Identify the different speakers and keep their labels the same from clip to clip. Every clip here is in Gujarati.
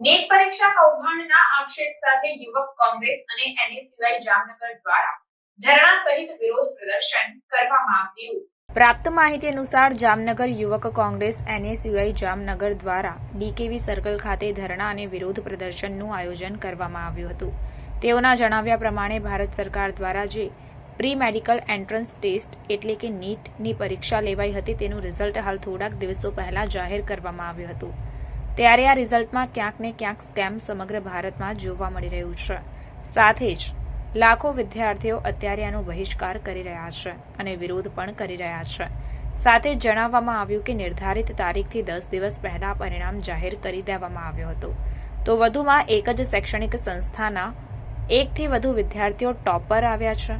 Speaker 1: નેટ પરીક્ષા કૌભાંડના આક્ષેપ સાથે યુવક કોંગ્રેસ અને એનએસયુઆઈ જામનગર દ્વારા ધરણા સહિત વિરોધ પ્રદર્શન કરવામાં આવ્યું.
Speaker 2: પ્રાપ્ત માહિતી અનુસાર જામનગર યુવક કોંગ્રેસ એનએસયુઆઈ જામનગર દ્વારા ડીકેવી સર્કલ ખાતે ધરણા અને વિરોધ પ્રદર્શનનું આયોજન કરવામાં આવ્યું હતું. તેઓના જણાવ્યા પ્રમાણે ભારત સરકાર દ્વારા જે પ્રી મેડિકલ એન્ટ્રન્સ ટેસ્ટ એટલે કે નીટની પરીક્ષા લેવાઈ હતી તેનું રિઝલ્ટ હાલ થોડાક દિવસો પહેલા જાહેર કરવામાં આવ્યું હતું. ત્યારે આ રિઝલ્ટમાં ક્યાંક ને ક્યાંક સ્કેમ સમગ્ર ભારતમાં જોવા મળી રહ્યું છે. સાથે જ લાખો વિદ્યાર્થીઓ અત્યારે આનો બહિષ્કાર કરી રહ્યા છે અને વિરોધ પણ કરી રહ્યા છે. સાથે જણાવવામાં આવ્યું કે નિર્ધારિત તારીખથી દસ દિવસ પહેલા પરિણામ જાહેર કરી દેવામાં આવ્યો હતો. તો વધુમાં એક જ શૈક્ષણિક સંસ્થાના એકથી વધુ વિદ્યાર્થીઓ ટોપર આવ્યા છે,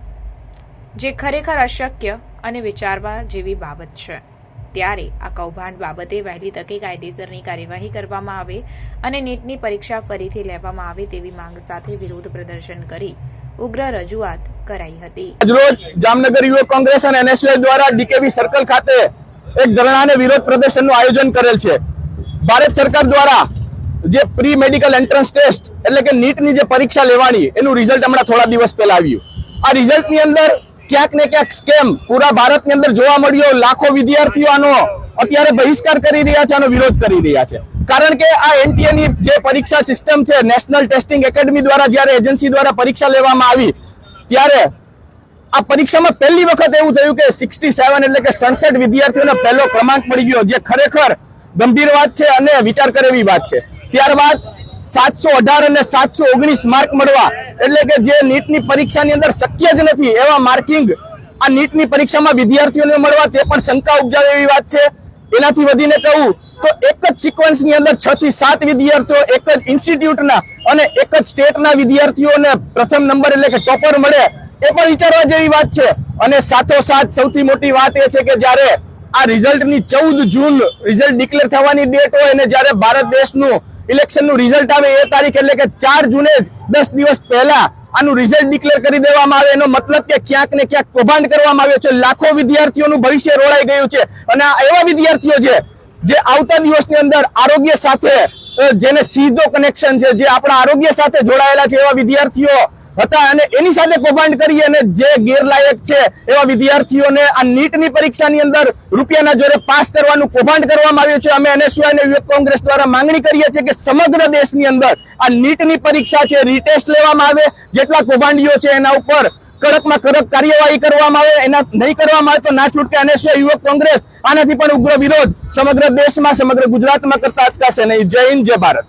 Speaker 2: જે ખરેખર અશક્ય અને વિચારવા જેવી બાબત છે. ત્યારે આ કૌભાંડ બાબતે વહેલી તકે કાયદેસરની કાર્યવાહી કરવામાં આવે અને નીટની પરીક્ષા ફરીથી લેવામાં આવે તેવી માંગ સાથે વિરોધ પ્રદર્શન કરી ઉગ્ર રજૂઆત કરાઈ હતી.
Speaker 3: આજરોજ જામનગર યુવક કોંગ્રેસ અને એનએસયુઆઈ દ્વારા ડીકેવી સર્કલ ખાતે એક ધરણા વિરોધ પ્રદર્શનનું આયોજન કરેલ છે. ભારત સરકાર દ્વારા જે પ્રી મેડિકલ એન્ટ્રન્સ ટેસ્ટ એટલે કે નીટની જે પરીક્ષા લેવાની એનું રિઝલ્ટ હમણાં થોડા દિવસ પહેલા આવ્યું. આ રિઝલ્ટની અંદર ક્યાંક ને ક્યાંક સ્કેમ પૂરા ભારતની અંદર જોવા મળ્યો, લાખો વિદ્યાર્થીઓ આનો અત્યારે બહિષ્કાર કરી રહ્યા છે આનો વિરોધ કરી રહ્યા છે. કારણ કે આ એનટીએ ની જે પરીક્ષા સિસ્ટમ છે નેશનલ ટેસ્ટિંગ એકેડમી દ્વારા જ્યારે એજન્સી દ્વારા પરીક્ષા લેવામાં આવી, ત્યારે આ પરીક્ષામાં પહેલી વખત એવું થયું કે સિક્સટી સેવન એટલે કે સડસઠ વિદ્યાર્થીઓને પહેલો ક્રમાંક મળી ગયો, જે ખરેખર ગંભીર વાત છે અને વિચાર કરે એવી વાત છે. ત્યારબાદ સાતસો અઢાર અને સાતસો ઓગણીસ માર્ક મળવા. એટલે કે જે નીટની પરીક્ષાની અંદર શક્ય જ નથી એવા માર્કિંગ આ નીટની પરીક્ષામાં વિદ્યાર્થીઓને મળવા તે પણ શંકા ઉપજાવે એવી વાત છે. એનાથી વધીને કહું તો એક જ સિક્વન્સની અંદર છ થી સાત વિદ્યાર્થીઓ એક જ ઇન્સ્ટિટ્યૂટના અને એક જ સ્ટેટના વિદ્યાર્થીઓને પ્રથમ નંબર એટલે કે ટોપર મળે એ પણ વિચારવા જેવી વાત છે. અને સાથોસાથ સૌથી મોટી વાત એ છે કે જ્યારે આ રિઝલ્ટની ચૌદ જૂન રિઝલ્ટ ડિક્લેર થવાની ડેટ હોય અને જ્યારે ભારત દેશનું ઇલેક્શનનું રિઝલ્ટ આવે એ તારીખ એટલે કે ચાર જૂને દસ દિવસ પહેલા આનું રિઝલ્ટ ડિક્લેર કરી દેવામાં આવે. એનો મતલબ કે ક્યાંક ને ક્યાંક કૌભાંડ કરવામાં આવ્યો છે. લાખો વિદ્યાર્થીઓનું ભવિષ્ય રોળાઈ ગયું છે. અને આ એવા વિદ્યાર્થીઓ છે, જે આવતા દિવસની અંદર આરોગ્ય સાથે જેને સીધો કનેક્શન છે, જે આપણા આરોગ્ય સાથે જોડાયેલા છે એવા વિદ્યાર્થીઓ હતા અને એની સાથે કૌભાંડ કરી અને જે ગેરલાયક છે એવા વિદ્યાર્થીઓને આ નીટની પરીક્ષાની અંદર રૂપિયાના જોરે પાસ કરવાનું કૌભાંડ કરવામાં આવ્યું છે. અમે એનએસયુઆઈ અને યુવક કોંગ્રેસ દ્વારા માંગણી કરીએ છીએ કે સમગ્ર દેશની અંદર આ નીટની પરીક્ષા છે રીટેસ્ટ લેવામાં આવે, જેટલા કૌભાંડીઓ છે એના ઉપર કડકમાં કડક કાર્યવાહી કરવામાં આવે, એના નહીં કરવામાં આવે તો ના છૂટકે એનએસયુઆઈ યુવક કોંગ્રેસ આનાથી પણ ઉગ્ર વિરોધ સમગ્ર દેશમાં, સમગ્ર ગુજરાતમાં કરતા અચકાશે નહીં. જય હિન્દ, જય ભારત.